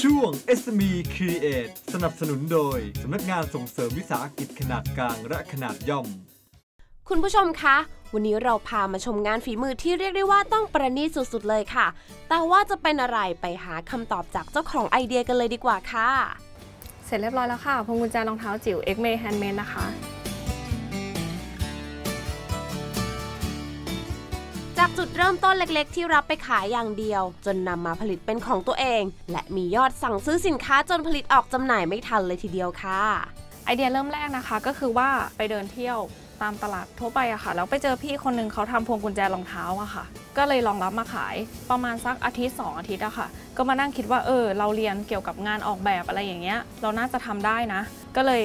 ช่วง SME Create สนับสนุนโดย สำนักงานส่งเสริมวิสาหกิจขนาดกลางและขนาดย่อม คุณผู้ชมคะ วันนี้เราพามาชมงานฝีมือที่เรียกได้ว่าต้องประณีตสุดๆเลยค่ะ แต่ว่าจะเป็นอะไรไปหาคำตอบจากเจ้าของไอเดียกันเลยดีกว่าค่ะ เสร็จเรียบร้อยแล้วค่ะพวงกุญแจรองเท้าจิ๋ว X May Handmade นะคะ จากจุดเริ่มต้นเล็กๆ ที่รับไปขายอย่างเดียว จนนำมาผลิตเป็นของตัวเอง และมียอดสั่งซื้อสินค้าจนผลิตออกจำหน่ายไม่ทันเลยทีเดียวค่ะ ไอเดียเริ่มแรกนะคะก็คือว่าไปเดินเที่ยวตามตลาดทั่วไปอะค่ะแล้วไปเจอพี่คนหนึงเขาทำพวงกุญแจรองเท้าอะค่ะ ก็เลยลองรับมาขายประมาณสักอาทิตย์ 2 อาทิตย์อะค่ะ ก็มานั่งคิดว่าเออเราเรียนเกี่ยวกับงานออกแบบอะไรอย่างเงี้ย เราน่าจะทำได้นะ ก็เลย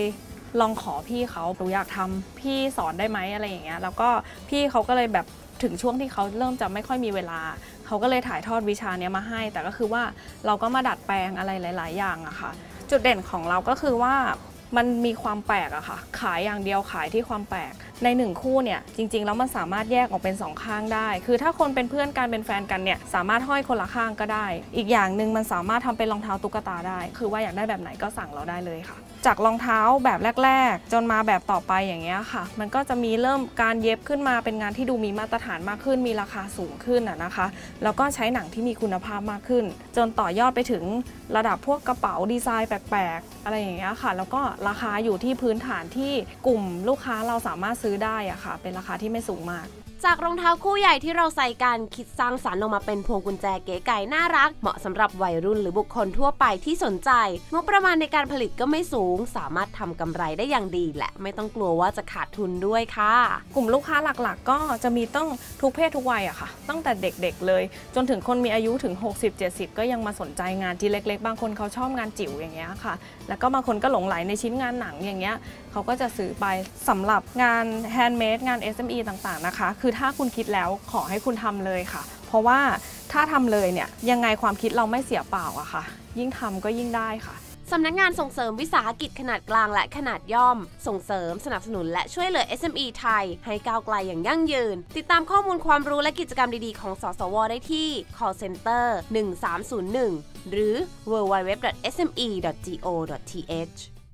ลองขอพี่เขาหนูอยากทำพี่สอนได้ไหมอะไรอย่างเงี้ยแล้วก็พี่เขาก็เลยแบบ ถึงช่วงที่เขาเริ่มจะไม่ค่อยมีเวลา เขาก็เลยถ่ายทอดวิชานี้มาให้ แต่ก็คือว่าเราก็มาดัดแปลงอะไรหลาย ๆ อย่างอะค่ะ จุดเด่นของเราก็คือว่า มันมีความแปลกอะค่ะ ขายอย่างเดียวขายที่ความแปลก ในหนึ่งคู่เนี่ยจริงๆแล้วมันสามารถแยกออกเป็นสองข้างได้ คือถ้าคนเป็นเพื่อนกันเป็นแฟนกันเนี่ยสามารถห้อยคนละข้างก็ได้ อีกอย่างหนึ่งมันสามารถทำเป็นรองเท้าตุ๊กตาได้ คือว่าอยากได้แบบไหนก็สั่งเราได้เลยค่ะ จากรองเท้าแบบแรก ๆ จนมาแบบต่อไปอย่างเงี้ยค่ะ มันก็จะมีเริ่มการเย็บขึ้นมาเป็นงานที่ดูมีมาตรฐานมากขึ้น มีราคาสูงขึ้นอะนะคะ แล้วก็ใช้หนังที่มีคุณภาพมากขึ้น จนต่อยอดไปถึงระดับพวกกระเป๋าดีไซน์แปลกๆ อะไรอย่างเงี้ยค่ะ แล้วก็ราคาอยู่ที่พื้นฐานที่กลุ่มลูกค้าเราสามารถซื้อได้อะค่ะ เป็นราคาที่ไม่สูงมาก จากรองเท้าคู่ใหญ่ที่เราใส่กันคิดสร้างสรรค์ออกมาเป็นพวงกุญแจเก๋ไก่น่ารัก เหมาะสำหรับวัยรุ่นหรือบุคคลทั่วไปที่สนใจ งบประมาณในการผลิตก็ไม่สูง สามารถทำกำไรได้อย่างดี และไม่ต้องกลัวว่าจะขาดทุนด้วยค่ะ กลุ่มลูกค้าหลักๆ ก็จะมีต้องทุกเพศทุกวัยอะค่ะ ตั้งแต่เด็กๆเลย จนถึงคนมีอายุถึง 60-70 ก็ยังมาสนใจงานที่เล็ก ๆ บางคนเขาชอบงานจิ๋วอย่างเงี้ยค่ะ แล้วก็บางคนก็หลงไหลในชิ้นงานหนังอย่างเงี้ยเขาก็จะซื้อไปสำหรับงานแฮนด์เมดงาน SME ต่างๆนะคะคือถ้าคุณคิดแล้วขอให้คุณทำเลยค่ะ เพราะว่าถ้าทำเลยเนี่ยยังไงความคิดเราไม่เสียเปล่าอะค่ะ ยิ่งทำก็ยิ่งได้ค่ะสำนักงานส่งเสริมวิสาหกิจขนาดกลางและขนาดย่อม ส่งเสริมสนับสนุนและช่วยเหลือ SME ไทย ให้ก้าวไกลอย่างยั่งยืน ติดตามข้อมูลความรู้และกิจกรรมดีๆ ของสสว ได้ที่ call center 1301 หรือ www.sme.go.th